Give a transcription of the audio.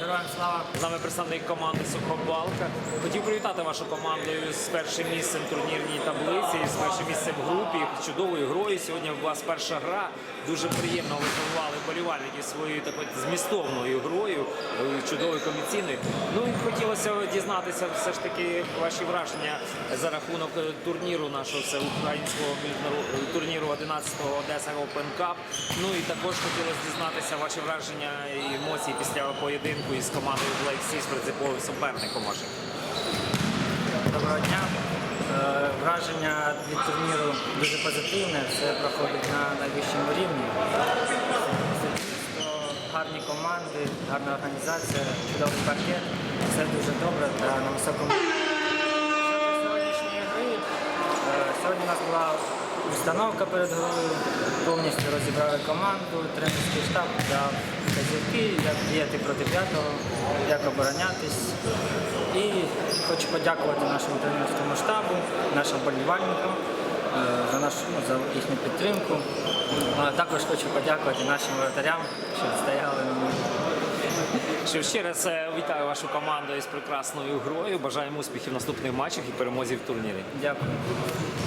Героям слава. З нами представник команди Сухобалка. Хотів привітати вашу команду з першим місцем в турнірній таблиці, з першим місцем в групі, чудовою грою. Сьогодні у вас перша гра. Дуже приємно ви здивували болівальників своєю такою змістовною грою, е, чудовою комбіційною. Ну хотілося дізнатися все ж таки ваші враження за рахунок е, турніру нашого всеукраїнського міжнародного турніру 11-го Одеса Open Cup. Ну і також хотілося дізнатися ваші враження і емоції після поєдинку із командою Black Seas, принциповим суперником вашим. Доброго дня. Е, Враження від турніру дуже позитивне, все проходить на найвищому рівні. Гарні команди, гарна організація, чудовий паркет. Все дуже добре та на високому. Щодо сьогоднішньої е, сьогодні у нас була установка перед грою, повністю розібрали команду, тренерський штаб дав вказівки, як діяти проти п'ятого, як оборонятись. І хочу подякувати нашому тренерському штабу, нашим болівальникам за нашу за їхню підтримку. А також хочу подякувати нашим воротарям, що стояли на мене. Що ще раз е, вітаю вашу команду із прекрасною грою. Бажаємо успіхів в наступних матчах і перемозі в турнірі. Дякую.